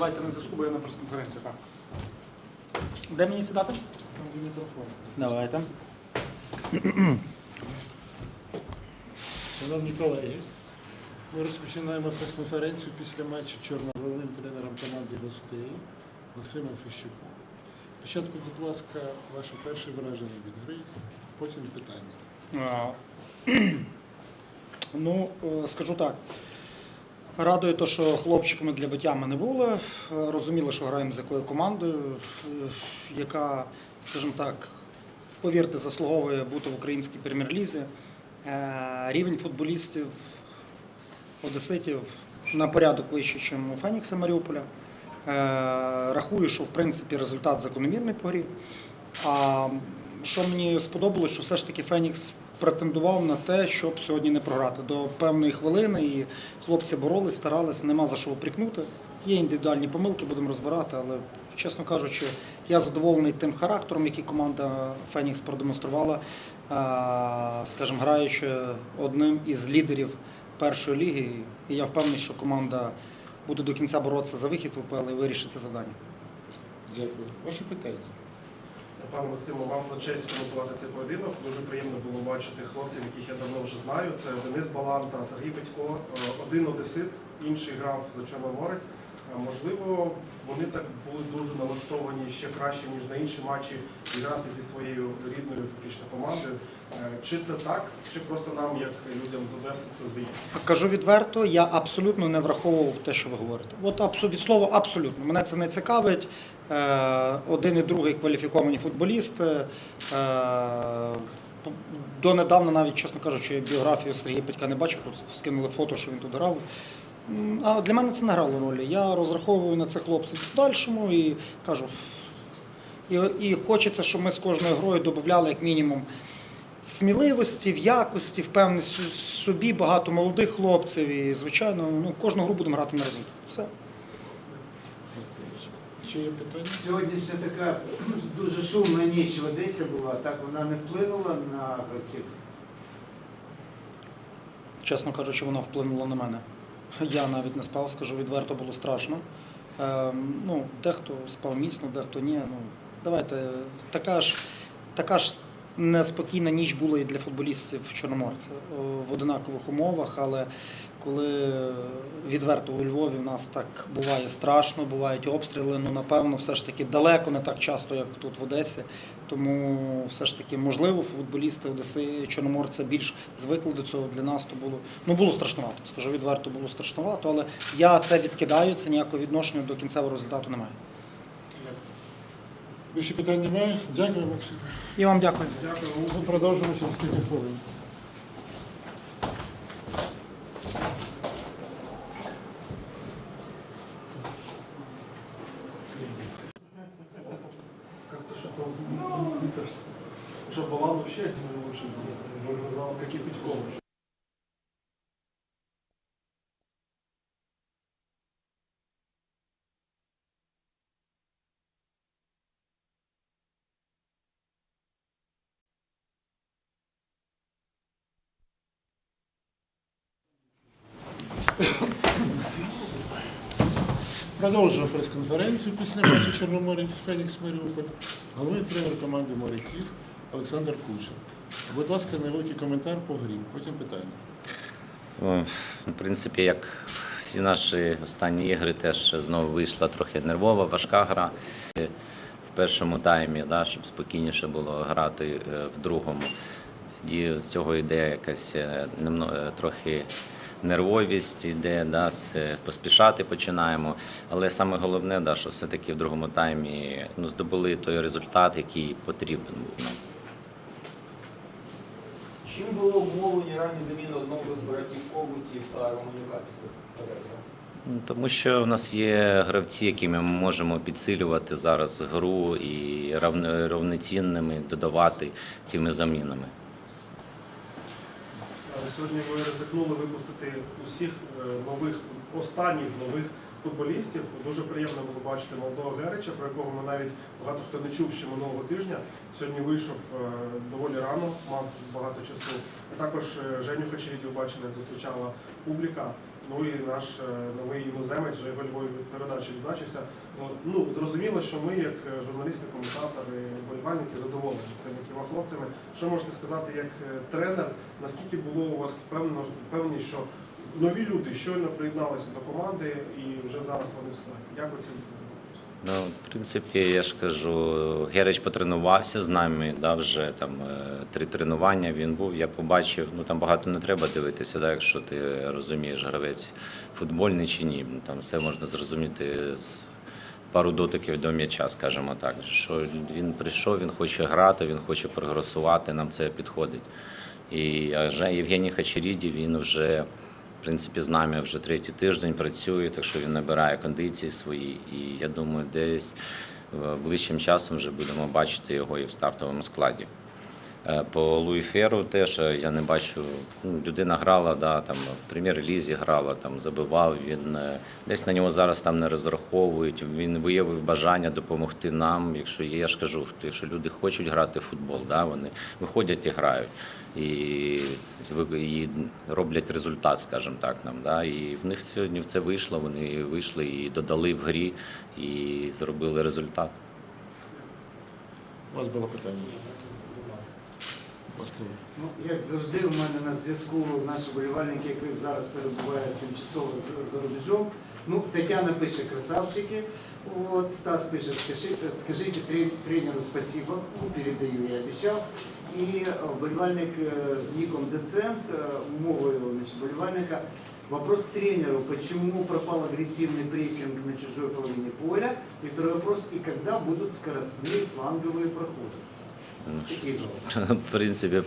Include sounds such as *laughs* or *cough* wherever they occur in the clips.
Давайте не заскубуємо на прес-конференцію. Так. Де мені сідати? Давайте. Шановні колеги, ми розпочинаємо прес-конференцію після матчу чорно-головним тренером команди гостей Максимом Фіщуком. Спочатку, будь ласка, ваше перше враження від гри, потім питання. *clears throat* Ну, е, скажу так. Радує те, що хлопчиками для биття ми не були. Е, Розуміли, що граємо з якою командою, е, яка, скажімо так, повірте, заслуговує бути в українській прем'єр-лізі. Е, Рівень футболістів, одеситів на порядок вищий, ніж у Фенікса Маріуполя. Рахую, що в принципі результат закономірний по грі. А що мені сподобалось, що все ж таки Фенікс претендував на те, щоб сьогодні не програти до певної хвилини. І хлопці боролись, старались, нема за що опрікнути. Є індивідуальні помилки, будемо розбирати, але чесно кажучи, я задоволений тим характером, який команда Фенікс продемонструвала, скажімо, граючи одним із лідерів першої ліги. І я впевнений, що команда буде до кінця боротися за вихід в УПЛ і вирішить це завдання. Дякую. Ваше питання. Пане Максиму, вам за честь коментувати цей поєдинок. Дуже приємно було бачити хлопців, яких я давно вже знаю. Це Денис Балан та Сергій Батько. Е, Один одесит, інший грав за Чорноморець. Можливо, вони так були дуже налаштовані ще краще, ніж на інші матчі, грати зі своєю рідною фактично командою. Е, Чи це так, чи просто нам, як людям з Одеси, це здається? Кажу відверто, я абсолютно не враховував те, що ви говорите. От від слова абсолютно. Мене це не цікавить. Е, Один і другий кваліфіковані футболісти. Е, Донедавна, навіть, чесно кажучи, біографію Сергія Петька не бачив, скинули фото, що він тут грав. А для мене це не грало ролі. Я розраховую на цих хлопців в подальшому і кажу. І, і хочеться, щоб ми з кожною грою додавали як мінімум сміливості, в якості, впевненості в собі, багато молодих хлопців. І, звичайно, ну, кожну гру будемо грати на результат. Все. Чи є питання? Сьогоднішня така *clears throat* дуже шумна ніч в Одесі була, так вона не вплинула на гравців. Чесно кажучи, вона вплинула на мене. Я навіть не спав, скажу відверто, було страшно. Е, ну, дехто спав міцно, дехто ні. Ну, давайте, така ж, така ж неспокійна ніч була і для футболістів Чорноморця О, в одинакових умовах, але коли відверто у Львові в нас так буває страшно, бувають обстріли, ну напевно, все ж таки далеко не так часто, як тут в Одесі. Тому все ж таки, можливо, футболісти Одеси Чорноморця більш звикли до цього. Для нас то було ну було страшновато. Скажу відверто, було страшновато, але я це відкидаю. Це ніякого відношення до кінцевого результату немає. Більше питань немає? Дякую, Максим. І вам дякую. Ми продовжимо через кілька хвилин. Не. Уже Балан вообще один из лучших был. Его Продовжуємо прес-конференцію після матчу Чорноморець Фенікс Маріуполь. Головний тренер команди моряків Олександр Кучер. Будь ласка, невеликий коментар по грі, потім питання. В принципі, як всі наші останні ігри, теж знову вийшла трохи нервова, важка гра. В першому таймі, да, щоб спокійніше було грати е, в другому. І з цього йде якась е, е, трохи нервовість, йде, да, е, поспішати починаємо. Але саме головне, да, що все-таки в другому таймі ну, здобули той результат, який потрібен був. Чим було обумовлені ранні заміни одного з братів Когутів та Романюка після перерви? Ну, Тому що у нас є гравці, якими ми можемо підсилювати зараз гру і рівноцінними додавати цими замінами. Сьогодні ви ризикнули випустити усіх е, нових, останніх з нових футболістів. Дуже приємно було бачити молодого Герича, про якого ми навіть багато хто не чув ще минулого тижня. Сьогодні вийшов е, доволі рано, мав багато часу. А також е, Женю Хачерідів бачили, зустрічала публіка. Ну і наш новий іноземець вже гольовою передачі відзначився. Ну, зрозуміло, що ми, як е, журналісти, коментатори, болівальники, задоволені цими трьома хлопцями. Що можете сказати як е, тренер? Наскільки було у вас певно певні, що нові люди щойно приєдналися до команди і вже зараз вони в складі? Як це Ну, в принципі, я ж кажу, Герич потренувався з нами, да, вже там е, три тренування він був. Я побачив, ну там багато не треба дивитися, да, якщо ти розумієш, гравець футбольний чи ні. Там все можна зрозуміти з пару дотиків до м'яча, скажімо так. Що він прийшов, він хоче грати, він хоче прогресувати, нам це підходить. І Євгеній Хачеріді, він вже. В принципі, з нами вже третій тиждень працює, так що він набирає кондиції свої. І я думаю, десь е, ближчим часом вже будемо бачити його і в стартовому складі. Е, По Луїферу теж е, я не бачу. Ну, людина грала, да, там в прем'єр-лізі грала, там забивав. Він е, десь на нього зараз там не розраховують. Він виявив бажання допомогти нам. Якщо є, я ж кажу, якщо люди хочуть грати в футбол, да, вони виходять і грають. І, і роблять результат, скажімо так, нам. Да? І в них сьогодні в це вийшло. Вони вийшли і додали в грі, і зробили результат. У вас було питання. Будь ласка. Ну, як завжди, у мене на зв'язку наші болівальники, які зараз перебувають тимчасово за- за рубежом. Ну, Тетяна пише красавчики. От, Стас пише, скажи, скажите трен- тренеру спасибо, ну, передаю, я обещал. И э, болівальник э, с ником Децент, э, мовою значит, болівальника, Вопрос к тренеру, почему пропал агрессивный прессинг на чужой половине поля? И второй вопрос, и когда будут скоростные фланговые проходы? Ну. *laughs* В принципі,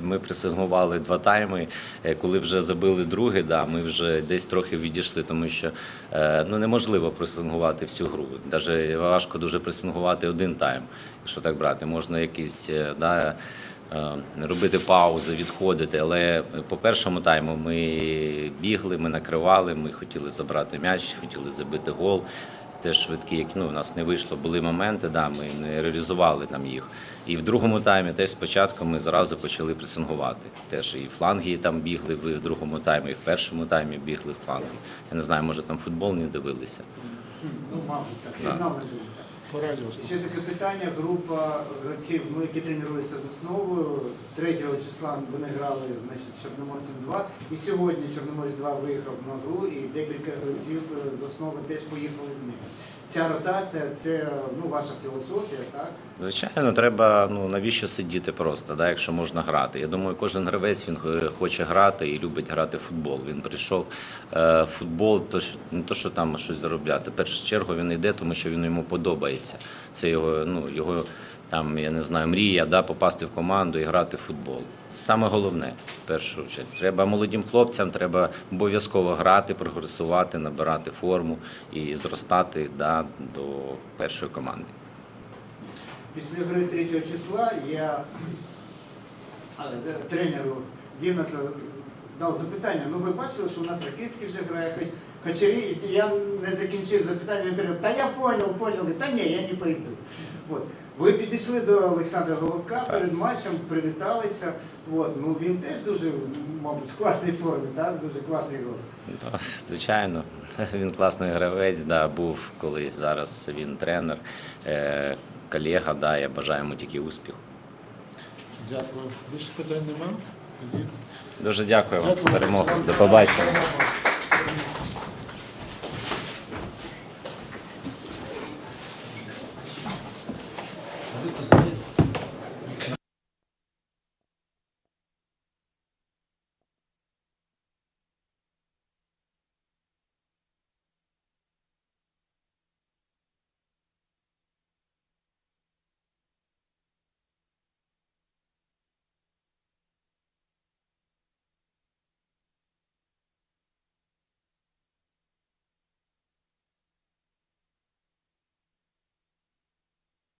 ми пресингували два тайми. Е, Коли вже забили другий, да, ми вже десь трохи відійшли, тому що е, ну, неможливо пресингувати всю гру. Навіть важко дуже пресингувати один тайм, якщо так брати. Можна якісь е, да, е, робити паузи, відходити. Але по першому тайму ми бігли, ми накривали, ми хотіли забрати м'яч, хотіли забити гол. Теж швидкі, які ну, у нас не вийшло, були моменти, да, ми не реалізували там їх. І в другому таймі теж спочатку ми зразу почали пресингувати. Теж і фланги там бігли в другому таймі, і в першому таймі бігли фланги. Я не знаю, може там футбол не дивилися. Ну, мабуть, так, Да. сигнал не буде. так. По радіо. Ще таке питання. Група гравців, ну, які тренуються з основою. 3 числа вони грали значить, з Чорноморцем 2. І сьогодні Чорноморець 2 виїхав на гру, і декілька гравців е, з основи теж поїхали з ними. Ця ротація це ну, ваша філософія, так? Звичайно, треба ну навіщо сидіти просто, да, якщо можна грати. Я думаю, кожен гравець він е, хоче грати і любить грати в футбол. Він прийшов е, в футбол, то не то, що там щось заробляти. В першу чергу він йде, тому що він йому подобається. Це його, ну його там, я не знаю, мрія, да, попасти в команду і грати в футбол. Саме головне, в першу чергу. Треба молодим хлопцям, треба обов'язково грати, прогресувати, набирати форму і зростати да, до першої команди. Після гри 3 числа я е, тренеру Дінаса дав запитання. Ну ви бачили, що у нас Ракицький вже грає, хоч Хачарі, я не закінчив запитання, він каже, та я понял, понял, та ні, я не пойду. Ви підійшли до Олександра Головка перед матчем, привіталися. От. Ну він теж дуже, мабуть, в класній формі, так? дуже класний гол. Так, Звичайно, *laughs* він класний гравець, да, був колись, зараз він тренер, е, колега, да, я бажаю йому тільки успіху. Дякую. Більше питань нема? Тоді Дуже дякую вам за перемогу. До побачення.